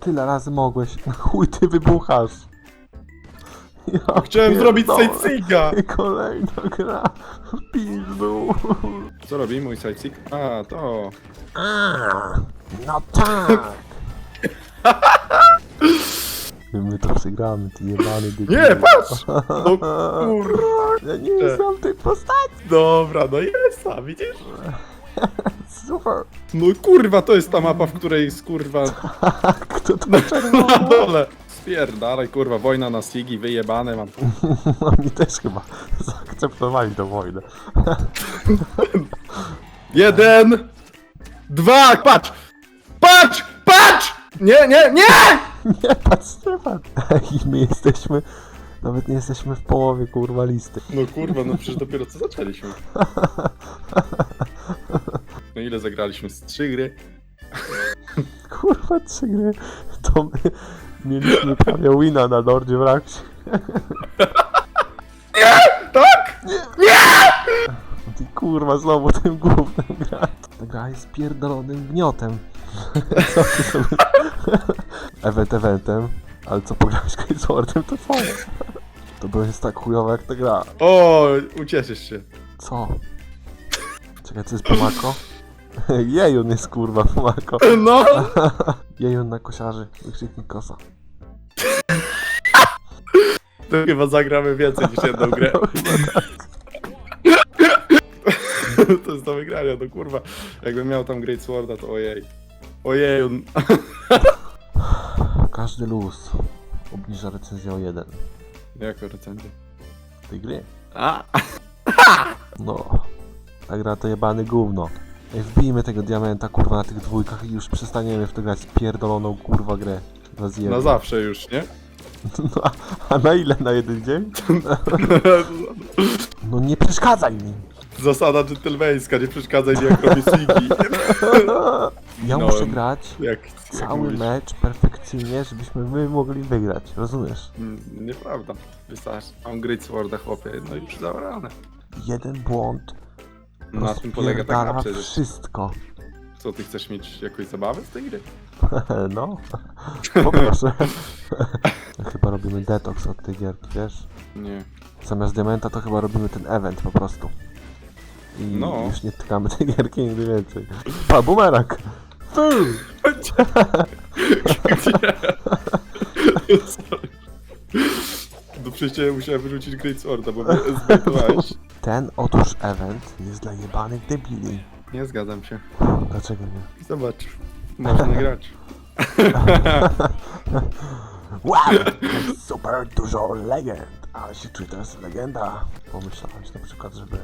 Tyle razy mogłeś. Chuj, ty wybuchasz. Ja Chciałem zrobić pierdolę. kolejna gra. Pizdu. Co robi mój sightseeing? A, to... A, No tak. My to przegramy, ty jebany debil. Nie, patrz! No kurwa! Ja nie znam tej postaci. Dobra, no jest, a widzisz? Super. No kurwa, to jest ta mapa, w której jest kurwa Kto to na dole. Spierdalaj, kurwa, wojna na Sigi, wyjebane mam. Oni też chyba zaakceptowali tę wojnę. Jeden! Dwa! Patrz! Patrz! Patrz! Nie, nie, nie! Nie patrz, Stefan. I my jesteśmy, nawet nie jesteśmy w połowie kurwa listy. No kurwa, no przecież dopiero co zaczęliśmy. No ile zagraliśmy? Z trzy gry? Kurwa, trzy gry. To my mieliśmy prawie wina na Lordzie w Raksie. Tak! Ty kurwa, znowu tym głównym gra. Ta gra jest pierdolonym gniotem. Co ty sobie... Event eventem, ale co pograłeś z Swordem, to twoje. To było jest tak chujowe jak ta gra. O, ucieszysz się. Co? Czekaj, co jest pomako? Jejun jest kurwa pomako. No! Jejun na kosiarzy. Wykrzyknik kosa. To chyba zagramy więcej niż jedną grę. To jest do wygrania, no kurwa. Jakbym miał tam Great Sworda, to ojej. Ojej, on... Każdy luz obniża recenzję o jeden. Jako recenzja. Tej gry. A! No. Ta gra to jebany gówno. Wbijmy tego diamenta kurwa na tych dwójkach i już przestaniemy w to grać pierdoloną kurwa grę. Rozjebę. Na zawsze już, nie? No, a, a na ile na jeden dzień? No nie przeszkadzaj mi! Zasada dżentelmeńska, nie przeszkadzaj mi jak robię. Ja No, muszę grać Jak, jak cały mówisz. mecz perfekcyjnie, żebyśmy my mogli wygrać, rozumiesz? Mm, Nieprawda. Wystarczy. Mam Great Sworda, chłopie, no już zaorane. Jeden błąd Na tym polega ta gra rozpierdala wszystko. Co, ty chcesz mieć jakąś zabawę z tej gry? No, poproszę. chyba robimy detoks od tej gierki, wiesz? Nie. Zamiast diamenta to chyba robimy ten event po prostu. I No. już nie tykamy tej gierki nigdy więcej. Pa, bumerang! Fył! Sorry. No przecież ja musiałem wyrzucić Great Sworda, bo mnie zbejtowałeś. Ten otóż event jest dla jebanych debili. Nie zgadzam się. Dlaczego nie? Zobacz. Można grać. Wow! jest Super dużo legend! Ale się czuję teraz legenda. Pomyślałeś na przykład, żeby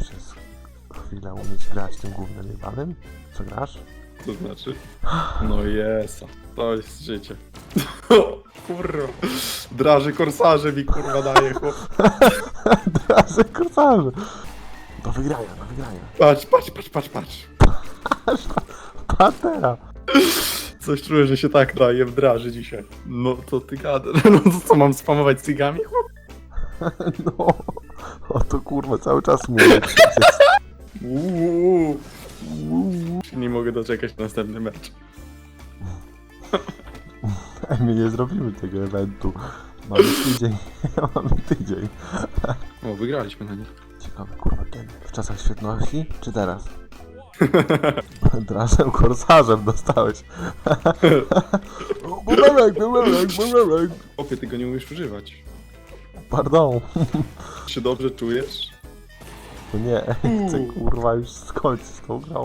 przez chwilę umieć grać tym głównym jebanym? Co grasz? To znaczy? No jest. To jest życie. Kurwa. Draży korsarze mi kurwa daje chłop. Razem korsarze! Do wygrania, do wygrania. Patrz, patrz, patrz, patrz, patrz. Patera! Coś czuję, że się tak daje w draży dzisiaj. No to ty gada. No to co, mam spamować cygami, chłop? No, o to kurwa cały czas mówię przecież. Uuu. Nie mogę doczekać na następny mecz. My nie zrobimy tego eventu. Mamy tydzień, mamy tydzień. O, wygraliśmy na nich. Ciekawe kurwa kiedy? W czasach świetności, czy teraz? Razem korsarzem dostałeś. Bumerang, bumerang, bumerang. Opie, ty go nie umiesz używać. Pardon. Czy dobrze czujesz? No nie, chcę kurwa już skończyć tą grą.